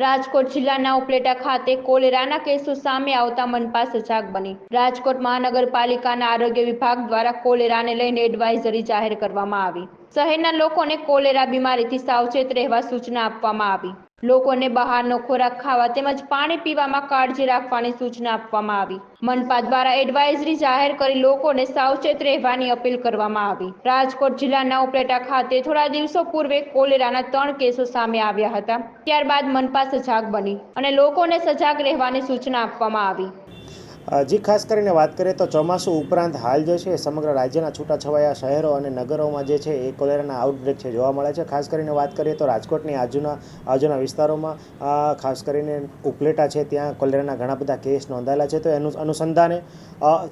રાજકોટ જિલ્લાના ઉપલેટા ખાતે કોલેરાના કેસો સામે આવતા મનપા સજાગ બની. રાજકોટ મહાનગરપાલિકાના આરોગ્ય વિભાગ દ્વારા કોલેરાને લઈને એડવાઇઝરી જાહેર કરવામાં આવી. શહેરના લોકોને કોલેરા બીમારીથી સાવચેત રહેવા સૂચના આપવામાં આવી. લોકોને બહારનો ખોરાક ખાવા તેમજ પાણી પીવામાં કાળજી રાખવાની સૂચના આપવામાં આવી. મનપા દ્વારા એડવાઇઝરી જાહેર કરી લોકોને સાવચેત રહેવાની અપીલ કરવામાં આવી. રાજકોટ જિલ્લાના ઉપલેટા ખાતે થોડા દિવસો પૂર્વે કોલેરાના ત્રણ કેસો સામે આવ્યા હતા. ત્યારબાદ મનપા સજાગ બની અને લોકોને સજાગ રહેવાની સૂચના આપવામાં આવી. જી, ખાસ કરીને વાત કરીએ તો ચોમાસું ઉપરાંત હાલ જે છે સમગ્ર રાજ્યના છૂટાછવાયા શહેરો અને નગરોમાં જે છે એ કોલેરાના આઉટબ્રેક છે જોવા મળે છે. ખાસ કરીને વાત કરીએ તો રાજકોટની આજુના આજુના વિસ્તારોમાં ખાસ કરીને ઉપલેટા છે ત્યાં કોલેરાના ઘણા બધા કેસ નોંધાયેલા છે. તો એનું અનુસંધાને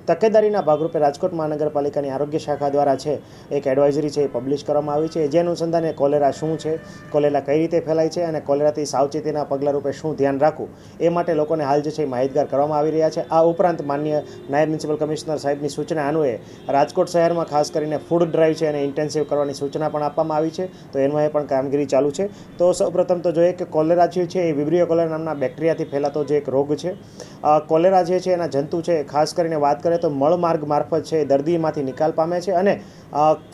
તકેદારીના ભાગરૂપે રાજકોટ મહાનગરપાલિકાની આરોગ્ય શાખા દ્વારા છે એક એડવાઇઝરી છે એ પબ્લિશ કરવામાં આવી છે. જે અનુસંધાને કોલેરા શું છે, કોલેરા કઈ રીતે ફેલાય છે અને કોલેરાથી સાવચેતીના પગલાં રૂપે શું ધ્યાન રાખવું, એ માટે લોકોને હાલ જે છે એ માહિતગાર કરવામાં આવી રહ્યા છે. આ ઉપરાંત માન્ય નાયબ મ્યુનિસિપલ કમિશનર સાહેબની સૂચના અન્વયે રાજકોટ શહેરમાં ખાસ કરીને ફૂડ ડ્રાઈવ છે અને ઇન્ટેન્સિવ કરવાની સૂચના પણ આપવામાં આવી છે. તો એમાં પણ કામગીરી ચાલુ છે. તો સૌપ્રથમ તો જોઈએ કે કોલેરા જે છે એ વિબ્રિયો કોલેરા નામના બેક્ટેરિયાથી ફેલાતો જે એક રોગ છે. કોલેરા જે છે એના જંતુ છે ખાસ કરીને વાત કરીએ તો મળમાર્ગ મારફત છે દર્દીમાંથી નિકાલ પામે છે અને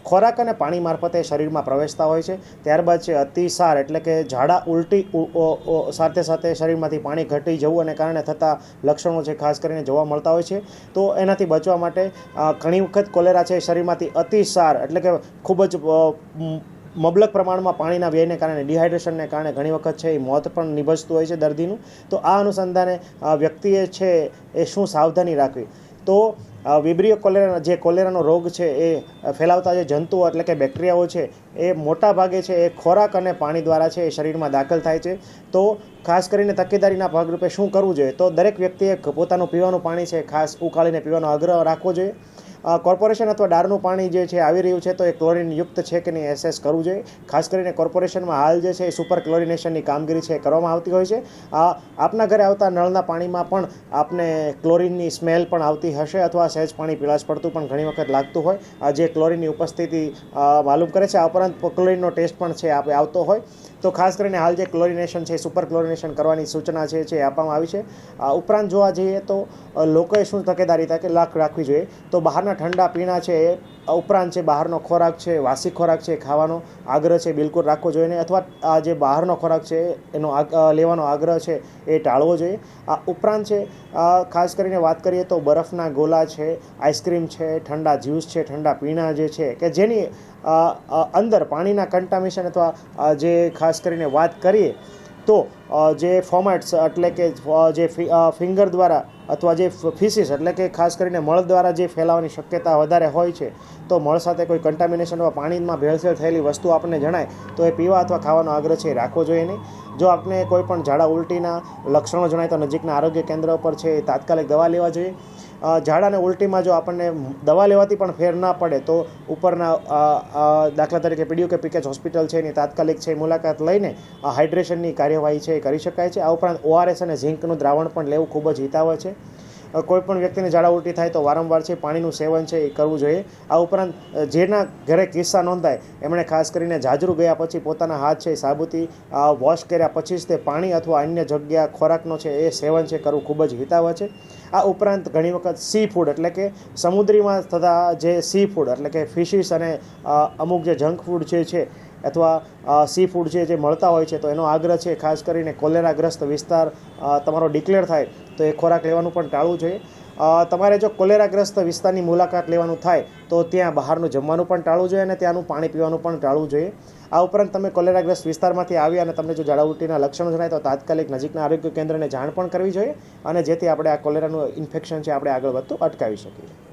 ખોરાક અને પાણી મારફતે શરીરમાં પ્રવેશતા હોય છે. ત્યારબાદ છે અતિસાર એટલે કે ઝાડા ઉલટી સાથે સાથે શરીરમાંથી પાણી ઘટી જવું અને કારણે થતા લક્ષણો છે ખાસ કરીને જોવા મળતા હોય છે. તો એનાથી બચવા માટે ઘણી વખત કોલેરા છે શરીરમાંથી અતિસાર એટલે કે ખૂબ જ મબલક પ્રમાણમાં પાણીના વ્યયને કારણે, ડિહાઇડ્રેશનને કારણે ઘણી વખત છે એ મોત પણ નિભજતું હોય છે દર્દીનું. તો આ અનુસંધાને વ્યક્તિએ છે એ શું સાવધાની રાખવી? તો વિબ્રિયો કોલેરા, જે કોલેરાનો રોગ છે એ ફેલાવતા જે જંતુઓ એટલે કે બેક્ટેરિયાઓ છે એ મોટા ભાગે છે એ ખોરાક અને પાણી દ્વારા છે એ શરીરમાં દાખલ થાય છે. તો ખાસ કરીને તકેદારીના ભાગરૂપે શું કરવું જોઈએ? તો દરેક વ્યક્તિએ પોતાનું પીવાનું પાણી છે, ખાસ ઉકાળીને પીવાનો આગ્રહ રાખવો જોઈએ. કોર્પોરેશન અથવા ડારનું પાણી જે છે આવી રહ્યું છે તો એ ક્લોરિન યુક્ત છે કે નહીં એસેસ કરવું જોઈએ. ખાસ કરીને કોર્પોરેશનમાં હાલ જે છે એ સુપર ક્લોરિનેશનની કામગીરી છે એ કરવામાં આવતી હોય છે. આપના ઘરે આવતા નળના પાણીમાં પણ આપને ક્લોરિનની સ્મેલ પણ આવતી હશે અથવા સહેજ પાણી પીળાશ પડતું પણ ઘણી વખત લાગતું હોય. આ જે ક્લોરિનની ઉપસ્થિતિ માલુમ કરે છે, આ ઉપરાંત ક્લોરિનનો ટેસ્ટ પણ છે આપે આવતો હોય. તો ખાસ કરીને હાલ જે ક્લોરિનેશન છે સુપર ક્લોરિનેશન કરવાની સૂચના છે જે આપવામાં આવી છે. ઉપરાંત જોવા જઈએ તો લોકોએ શું તકેદારી તકે લાખ રાખવી જોઈએ. તો બહારના ઠંડા પીણા છે એ ઉપરાંત છે બહારનો ખોરાક છે, વાસી ખોરાક છે, ખાવાનો આગ્રહ છે, બિલકુલ રાખવો જોઈએ નહીં અથવા આ જે બહારનો ખોરાક છે એનો લેવાનો આગ્રહ છે એ ટાળવો જોઈએ. આ ઉપરાંત છે ખાસ કરીને વાત કરીએ તો બરફના ગોલા છે, આઈસ્ક્રીમ છે, ઠંડા જ્યુસ છે, ઠંડા પીણા જે છે કે જેની અંદર પાણીના કન્ટામિશન અથવા જે ખાસ કરીને વાત કરીએ તો જે ફોર્મેટ્સ એટલે કે જે ફિંગર દ્વારા અથવા જે ફિસીસ એટલે કે ખાસ કરીને મળ દ્વારા જે ફેલાવાની શક્યતા વધારે હોય છે, તો મળ સાથે કોઈ કન્ટામિનેશન અથવા પાણીમાં ભેળસેળ થયેલી વસ્તુ આપણને જણાય, તો એ પીવા અથવા ખાવાનો આગ્રહ છે એ રાખવો જોઈએ નહીં. જો આપને કોઈ પણ ઝાડા ઉલટીના લક્ષણો જણાય તો નજીકના આરોગ્ય કેન્દ્ર પર છે તાત્કાલિક દવા લેવા જોઈએ. ઝાડા અને ઉલટીમાં જો આપણને દવા લેવાથી પણ ફેર ના પડે, તો ઉપરના દાખલા તરીકે પીડીયુ કે પીકેચ હોસ્પિટલ છે, એની તાત્કાલિક છે મુલાકાત લઈને હાઇડ્રેશનની કાર્યવાહી છે, એ કરી શકાય છે. આ ઉપરાંત ઓઆરએસ અને ઝીંકનું દ્રાવણ પણ લેવું ખૂબ જ હિતાવહ છે. અ, કોઈ પણ વ્યક્તિને ઝાડા ઉલટી થાય તો વારંવાર છે પાણીનું સેવન છે એ કરવું જોઈએ. આ ઉપરાંત જેના ઘરે કિસ્સા નોંધાય એમણે ખાસ કરીને જાજરૂ ગયા પછી પોતાના હાથ છે એ સાબુથી વોશ કર્યા પછી જ તે પાણી અથવા અન્ય જગ્યા ખોરાકનો છે એ સેવન છે કરવું ખૂબ જ હિતાવહ છે. આ ઉપરાંત ઘણી વખત સી ફૂડ એટલે કે સમુદ્રીમાં થતા જે સી ફૂડ એટલે કે ફિશિસ અને અમુક જે જંક ફૂડ જે છે અથવા સી ફૂડ છે જે મળતા હોય છે તો એનો આગ્રહ છે ખાસ કરીને કોલેરાગ્રસ્ત વિસ્તાર તમારો ડિક્લેર થાય તો એ ખોરાક લેવાનું પણ ટાળવું જોઈએ. તમારે જો કોલેરાગ્રસ્ત વિસ્તારની મુલાકાત લેવાનું થાય, તો ત્યાં બહારનું જમવાનું પણ ટાળવું જોઈએ અને ત્યાંનું પાણી પીવાનું પણ ટાળવું જોઈએ. આ ઉપરાંત તમે કોલેરાગ્રસ્ત વિસ્તારમાંથી આવ્યા અને તમને જો ઝાડા લક્ષણો જણાય, તો તાત્કાલિક નજીકના આરોગ્ય કેન્દ્રને જાણ પણ કરવી જોઈએ અને જેથી આપણે આ કોલેરાનું ઇન્ફેક્શન છે, આપણે આગળ વધતું અટકાવી શકીએ.